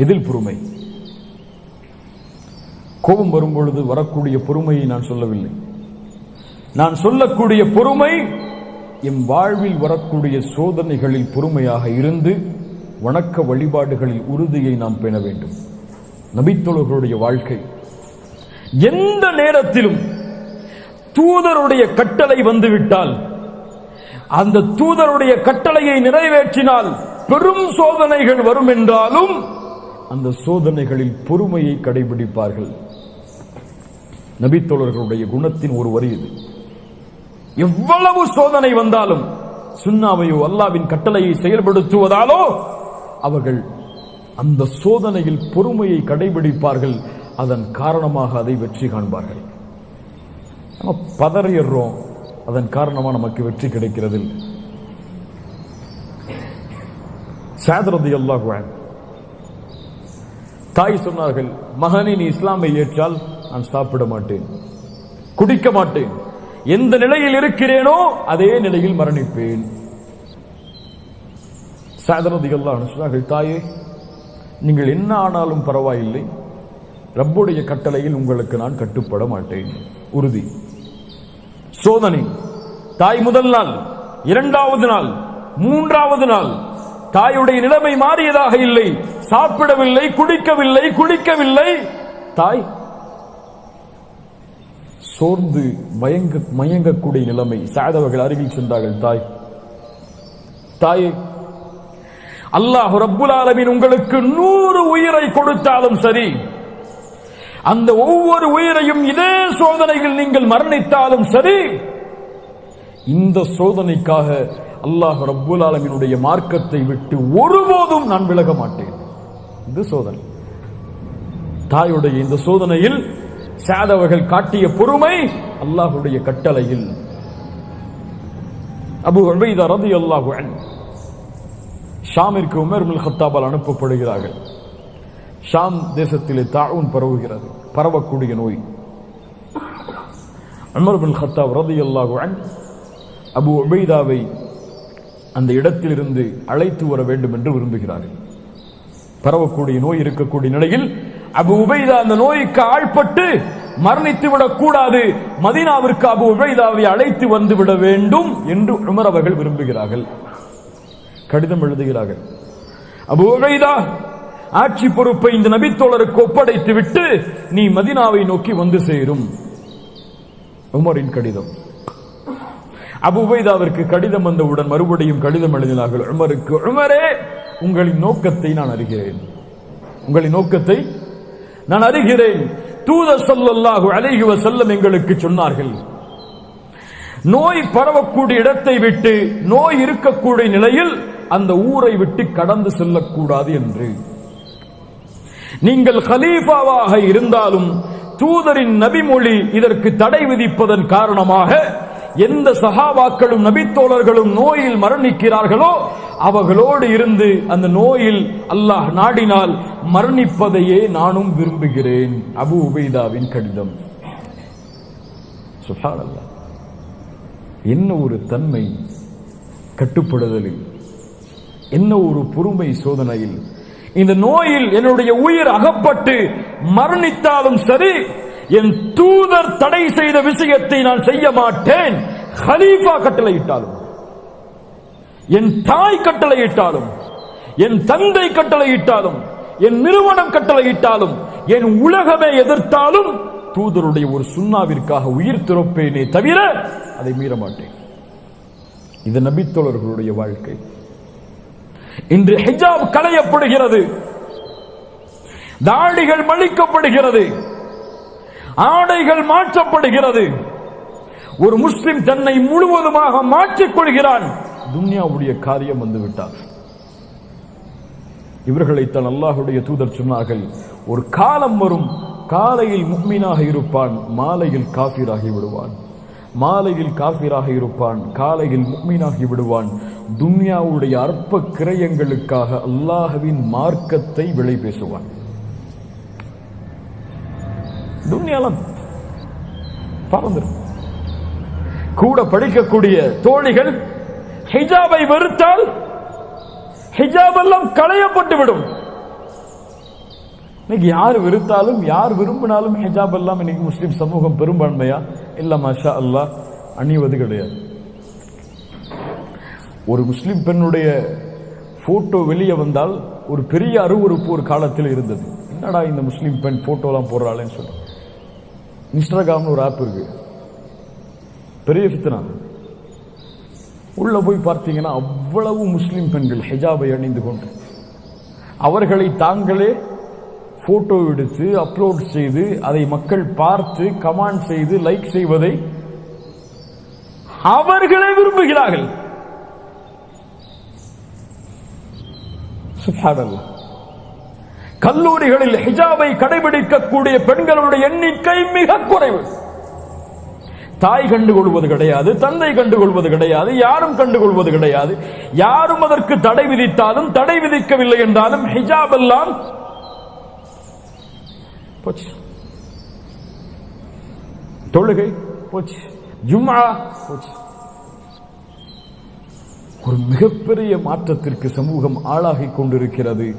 எதில் பொறுமை? கோபம் வரும்பொழுது வரக்கூடிய பொறுமையை நான் சொல்லவில்லை. நான் சொல்லக்கூடிய பொறுமை என் வாழ்வில் வரக்கூடிய சோதனைகளில் பொறுமையாக இருந்து வணக்க வழிபாடுகளில் உறுதியை நாம் பெற வேண்டும். நபித்தோழர்களுடைய வாழ்க்கை. எந்த நேரத்திலும் தூதருடைய கட்டளை வந்துவிட்டால் அந்த தூதருடைய கட்டளையை நிறைவேற்றினால் பெரும் சோதனைகள் வரும் என்றாலும் அந்த சோதனைகளில் பொறுமையை கடைபிடிப்பார்கள். நபித்தோழர்களுடைய குணத்தின் ஒரு வரி இது. எவ்வளவு சோதனை வந்தாலும் சுண்ணாவையோ அல்லாவின் கட்டளையை செயல்படுத்துவதாலோ அவர்கள் அந்த சோதனையில் பொறுமையை கடைபிடிப்பார்கள். அதன் காரணமாக அதை வெற்றி காண்பார்கள். நம்ம பதறியறோம் அதன் காரணமாக நமக்கு வெற்றி கிடைக்கிறது இல்லை. சாதரதி அல்லாஹுவான் தாய் சொன்னார்கள் மகனே நீ இஸ்லாமை ஏற்றால் நான் சாப்பிட மாட்டேன் குடிக்க மாட்டேன். எந்த நிலையில் இருக்கிறேனோ அதே நிலையில் மரணிப்பேன். சாதரதி சொன்னார்கள் தாயே நீங்கள் என்ன ஆனாலும் பரவாயில்லை. ரப்புடைய கட்டளையில் உங்களுக்கு நான் கட்டுப்பட மாட்டேன். உறுதி. சோதனை. தாய் முதல் நாள் இரண்டாவது நாள் மூன்றாவது நாள் தாயுடைய நிலைமை மாறியதாக இல்லை. சாப்பிடவில்லை குடிக்கவில்லை குளிக்கவில்லை. தாய் சோர்ந்து மயங்க மயங்கக்கூடிய நிலைமை சாதவர்கள் அருகில் சென்றார்கள். தாய் தாயே அல்லாஹ் ரப்புல் ஆலமின் உங்களுக்கு நூறு உயிரை கொடுத்தாலும் சரி அந்த ஒவ்வொரு உயிரையும் இதே சோதனையில் நீங்கள் மரணித்தாலும் சரி இந்த சோதனைக்காக அல்லாஹ் ரப்புல் ஆலமினுடைய மார்க்கத்தை விட்டு ஒருபோதும் நான் விலக மாட்டேன். இது சோதனை. தாயுடைய இந்த சோதனையில் சாதவர்கள் காட்டிய பொறுமை அல்லாஹுடைய கட்டளையில். அபு உபைதா ரலியல்லாஹு அன்ஹு ஷாமிற்கு உமர் பின் ஹத்தாபால் அனுப்பப்படுகிறார்கள். ஷாம் தேசத்திலே தாவுன் பரவுகிறது பரவக்கூடிய நோய். உமர் பின் ஹத்தாப் ரதி அல்லாஹு அபு உபைதாவை அந்த இடத்திலிருந்து அழைத்து வர வேண்டும் என்று விரும்புகிறார்கள். பரவக்கூடிய நோய் இருக்கக்கூடிய நிலையில் அபு உபைதா அந்த நோய்க்கு ஆள்பட்டு மரணித்து விடக் கூடாது மதீனாவிற்கு அபு உபைதாவை அழைத்து வந்து விட வேண்டும் என்று உமர் அவர்கள் விரும்புகிறார்கள். கடிதம் எழுதுகிறார்கள். அபு உபைதா ஆட்சி பொறுப்பை இந்த நபித்தோழருக்கு ஒப்படைத்து விட்டு நீ மதீனாவை நோக்கி வந்து சேரும். உமரின் கடிதம். அபு உபைதாவிற்கு கடிதம் வந்தவுடன் மறுபடியும் கடிதம் எழுதினார்கள். உமருக்கு உமரே உங்களின் நோக்கத்தை நான் அறிகிறேன். உங்களின் நோக்கத்தை நான் அறிகிறேன். தூதர் ஸல்லல்லாஹு அலைஹி வஸல்லம் எங்களுக்கு சொன்னார்கள். நோய் பரவக்கூடிய இடத்தை விட்டு நோய் இருக்கக்கூடிய நிலையில் அந்த ஊரை விட்டு கடந்து செல்லக்கூடாது என்று. நீங்கள் கலீஃபாவாக இருந்தாலும் தூதரின் நபிமொழி இதற்கு தடை விதிப்பதன் காரணமாக எந்த சகாவாக்களும் நபித்தோழர்களும் நோயில் மரணிக்கிறார்களோ அவர்களோடு இருந்து அந்த நோயில் அல்லாஹ் நாடினால் மரணிப்பதையே நானும் விரும்புகிறேன். அபு உபைதாவின் கடிதம். சுப்ஹானல்லாஹ் என்ன ஒரு தன்மை கட்டுப்படுதலில்? என்ன ஒரு பொறுமை சோதனையில்? இந்த நோயில் என்னுடைய உயிர் அகப்பட்டு மரணித்தாலும் சரி என் தூதர் தடை செய்த விஷயத்தை நான் செய்ய மாட்டேன். ஹலீஃபா கட்டளையிட்டாலும். என் தாய் கட்டளையிட்டாலும் என் தந்தை கட்டளையிட்டாலும் என் நிறுவனம் கட்டளையிட்டாலும் என் உலகமே எதிர்த்தாலும் தூதருடைய ஒரு சுண்ணாவிற்காக உயிர் திறப்பேனே தவிர அதை மீற மாட்டேன் இது நபித்தோழர்களுடைய வாழ்க்கை. இன்று ஹிஜாப் களையப்படுகிறது. தாடிகள் மழிக்கப்படுகிறது ஆடைகள் மாற்றப்படுகிறது. ஒரு முஸ்லிம் தன்னை முழுவதுமாக மாற்றிக் கொள்கிறான் துன்யாவுடைய காரியம் வந்து விட்டார் இவர்களைத்தான் அல்லாஹுடைய தூதர் சொன்னார்கள் ஒரு காலம் வரும் காலையில் முக்மீனாக இருப்பான் மாலையில் காஃபிராகி விடுவான். மாலையில் காஃபிராக இருப்பான் காலையில் முக்மீனாகி விடுவான். துன்யாவுடைய அற்ப கிரயங்களுக்காக அல்லாஹவின் மார்க்கத்தை விலை பேசுவான். துன்யாலம் பறந்துடும் கூட படிக்கக்கூடிய தோழிகள் ஹிஜாபை வெறுத்தால் ஹிஜாப் எல்லாம் களையப்பட்டு விடும். இன்னைக்கு யார் வெறுத்தாலும் யார் விரும்பினாலும் ஹிஜாப் எல்லாம் இன்னைக்கு முஸ்லீம் சமூகம் பெரும்பான்மையா? இல்லை மாஷா அல்லாஹ் அணிவது கிடையாது. ஒரு முஸ்லீம் பெண்ணுடைய போட்டோ வெளியே வந்தால் ஒரு பெரிய அருவருப்பு ஒரு காலத்தில் இருந்தது. என்னடா இந்த முஸ்லீம் பெண் போட்டோலாம் போடுறாளேன்னு சொல்லி இன்ஸ்டாகிராம்னு ஒரு ஆப் இருக்கு. பெரிய ஃபித்னா உள்ளே போய் பார்த்தீங்கன்னா அவ்வளவு முஸ்லீம் பெண்கள் ஹிஜாபை அணிந்து கொண்டு. அவர்களை தாங்களே ஃபோட்டோ எடுத்து அப்லோட் செய்து அதை மக்கள் பார்த்து கமாண்ட் செய்து லைக் செய்வதை அவர்களே விரும்புகிறார்கள். கல்லூரிகளில் ஹிஜாபை கடைபிடிக்கக்கூடிய பெண்களுடைய எண்ணிக்கை மிக குறைவு. தாய் கண்டுகொள்வது கிடையாது தந்தை கண்டுகொள்வது கிடையாது யாரும் கண்டுகொள்வது கிடையாது. யாரும் அதற்கு தடை விதித்தாலும் தடை விதிக்கவில்லை என்றாலும் ஹிஜாப் எல்லாம் போச்சு. தொழுகை போச்சு. ஜும்மா போச்சு. ஒரு மிகப்பெரிய மாற்றத்திற்கு சமூகம் ஆளாகிக் கொண்டிருக்கிறது.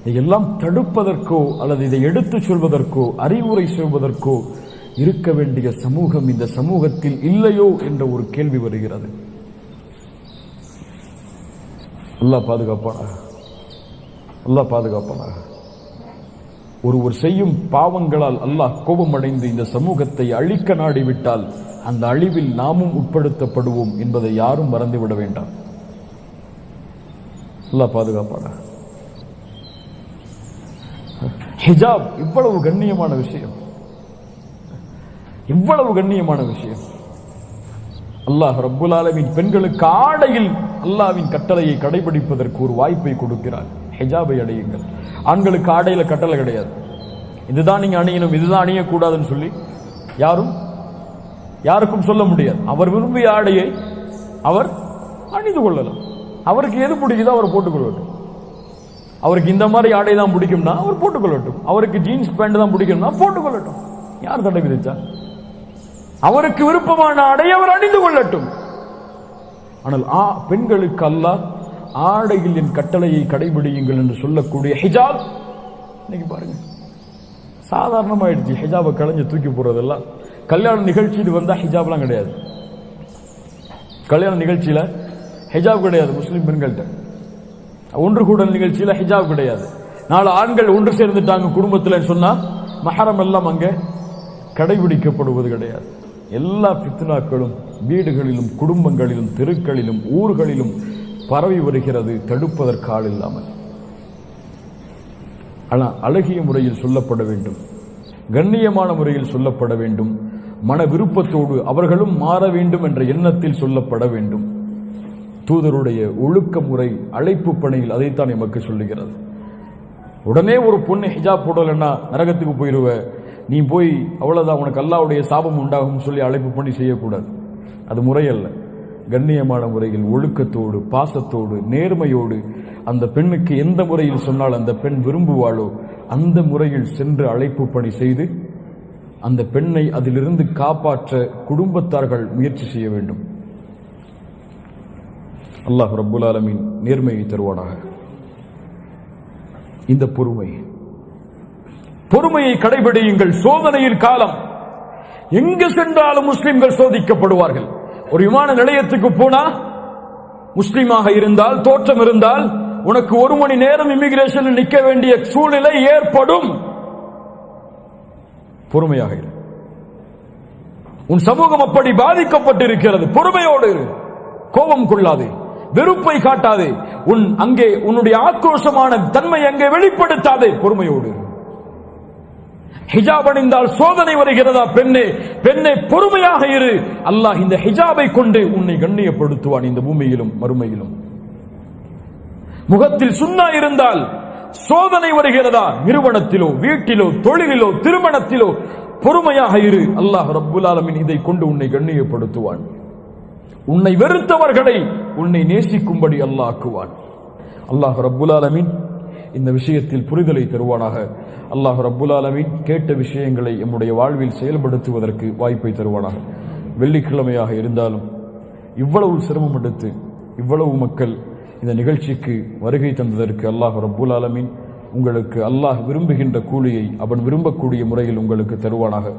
இதையெல்லாம் தடுப்பதற்கோ அல்லது இதை எடுத்துச் சொல்வதற்கோ அறிவுரை சொல்வதற்கோ இருக்க வேண்டிய சமூகம் இந்த சமூகத்தில் இல்லையோ என்ற ஒரு கேள்வி வருகிறது. அல்லாஹ் பாதுகாப்பானா அல்லாஹ் பாதுகாப்பானா ஒருவர் செய்யும் பாவங்களால் அல்லாஹ் கோபமடைந்து இந்த சமூகத்தை அழிக்க நாடிவிட்டால் அந்த அழிவில் நாமும் உட்படுத்தப்படுவோம் என்பதை யாரும் மறந்துவிட வேண்டாம். அல்லாஹ் பாதுகாப்பானா ஹிஜாப் இவ்வளவு கண்ணியமான விஷயம். இவ்வளவு கண்ணியமான விஷயம். அல்லாஹ் ரப்புல் ஆலமின் பெண்களுக்கு ஆடையில் அல்லாவின் கட்டளையை கடைபிடிப்பதற்கு ஒரு வாய்ப்பை கொடுக்கிறார். ஹிஜாபை அடையுங்கள் ஆண்களுக்கு ஆடையில் கட்டளை கிடையாது. இதுதான் நீங்கள் அணியணும் இதுதான் அணியக்கூடாதுன்னு சொல்லி யாரும் யாருக்கும் சொல்ல முடியாது. அவர் விரும்பிய ஆடையை அவர் அணிந்து கொள்ளலாம். அவருக்கு எது பிடிக்குதோ அவர் போட்டுக்கொள்ளட்டும் அவருக்கு இந்த மாதிரி ஆடை தான் பிடிக்கும்னா அவர் போட்டுக்கொள்ளட்டும் அவருக்கு ஜீன்ஸ் பேண்ட் தான் பிடிக்கும்னா போட்டுக்கொள்ளட்டும் யார் தடை விதிச்சா? அவருக்கு விருப்பமான ஆடை அவர் அணிந்து கொள்ளட்டும். ஆனால் ஆ பெண்களுக்கு அல்ல ஆடையில் என் கட்டளையை கடைபிடியுங்கள் என்று சொல்லக்கூடிய ஹிஜாப் இன்னைக்கு பாருங்க. சாதாரணமாயிடுச்சு ஹிஜாபை களைஞ்சு தூக்கி போடுறதெல்லாம். கல்யாண நிகழ்ச்சியில் வந்தால் ஹிஜாப்லாம் கிடையாது. கல்யாண நிகழ்ச்சியில் ஹிஜாப் கிடையாது முஸ்லீம் பெண்கள்கிட்ட ஒன்று கூட நிகழ்ச்சியில் ஹிஜாப் கிடையாது. நாலு ஆண்கள் ஒன்று சேர்ந்துட்டாங்க குடும்பத்தில் சொன்னால் மஹரம் எல்லாம் அங்கே கடைபிடிக்கப்படுவது கிடையாது. எல்லா பித்னாக்களும் வீடுகளிலும் குடும்பங்களிலும் தெருக்களிலும் ஊர்களிலும் பரவி வருகிறது தடுப்பதற்கு ஆள் இல்லாமல். ஆனால் அழகிய முறையில் சொல்லப்பட வேண்டும். கண்ணியமான முறையில் சொல்லப்பட வேண்டும். மன விருப்பத்தோடு அவர்களும் மாற வேண்டும் என்ற எண்ணத்தில் சொல்லப்பட வேண்டும். தூதருடைய ஒழுக்க முறை அழைப்பு பணியில் அதைத்தான் எமக்கு சொல்லுகிறது. உடனே ஒரு பொண்ணு ஹிஜாப் போடலைன்னா நரகத்துக்கு போயிருவ. நீ போய் அவ்வளோதான் உனக்கு அல்லாவுடைய சாபம் உண்டாகும் சொல்லி அழைப்பு பண்ணி செய்யக்கூடாது. அது முறையல்ல. கண்ணியமான முறையில் ஒழுக்கத்தோடு பாசத்தோடு நேர்மையோடு அந்த பெண்ணுக்கு எந்த முறையில் சொன்னால் அந்த பெண் விரும்புவாளோ அந்த முறையில் சென்று அழைப்பு பணி செய்து அந்த பெண்ணை அதிலிருந்து காப்பாற்ற குடும்பத்தார்கள் முயற்சி செய்ய வேண்டும். அல்லாஹ் ரபுல் ஆலமின் நேர்மையை தருவானாக. இந்த பொறுமை பொறுமையை கடைபிடியுங்கள். சோதனையின் காலம். எங்கு சென்றாலும் முஸ்லிம்கள் சோதிக்கப்படுவார்கள். ஒரு விமான நிலையத்துக்கு போனா முஸ்லிமாக இருந்தால் தோற்றம் இருந்தால் உனக்கு ஒரு மணி நேரம் இமிகிரேஷன் நிற்க வேண்டிய சூழ்நிலை ஏற்படும். பொறுமையாக இரு. உன் சமூகம் அப்படி பாதிக்கப்பட்டிருக்கிறது. பொறுமையோடு கோபம் கொள்ளாதே. வெறுப்பை காட்டாதே. உன் அங்கே உன்னுடைய ஆக்ரோஷமான தன்மை அங்கே வெளிப்படுத்தாதே. பொறுமையோடு ஹிஜாப் அணிந்தால் சோதனை வருகிறதா பெண்ணே? பெண்ணே பொறுமையாக இரு. அல்லாஹ் இந்த ஹிஜாபை கொண்டு உன்னை கண்ணியப்படுத்துவான் இந்த பூமியிலும் மறுமையிலும். முகத்தில் சுண்ணா இருந்தால் சோதனை வருகிறதா? நிறுவனத்திலோ வீட்டிலோ தொழிலிலோ திருமணத்திலோ பொறுமையாக இரு. அல்லாஹ் ரப்புல் ஆலமின் இதை கொண்டு உன்னை கண்ணியப்படுத்துவான். உன்னை வெறுத்தவர்களை உன்னை நேசிக்கும்படி அல்லாஹ் ஆக்குவான். அல்லாஹ் ரப்புல் ஆலமின் இந்த விஷயத்தில் புரிதலை தருவானாக. அல்லாஹ் ரப்புல்லாலமின் கேட்ட விஷயங்களை எம்முடைய வாழ்வில் செயல்படுத்துவதற்கு வாய்ப்பை தருவானாக. வெள்ளிக்கிழமையாக இருந்தாலும் இவ்வளவு சிரமம் எடுத்து இவ்வளவு மக்கள் இந்த நிகழ்ச்சிக்கு வருகை தந்ததற்கு அல்லாஹ் ரப்புல் ஆலமீன் உங்களுக்கு அல்லாஹ் விரும்புகின்ற கூலியை அவன் விரும்பக்கூடிய முறையில் உங்களுக்கு தருவானாக.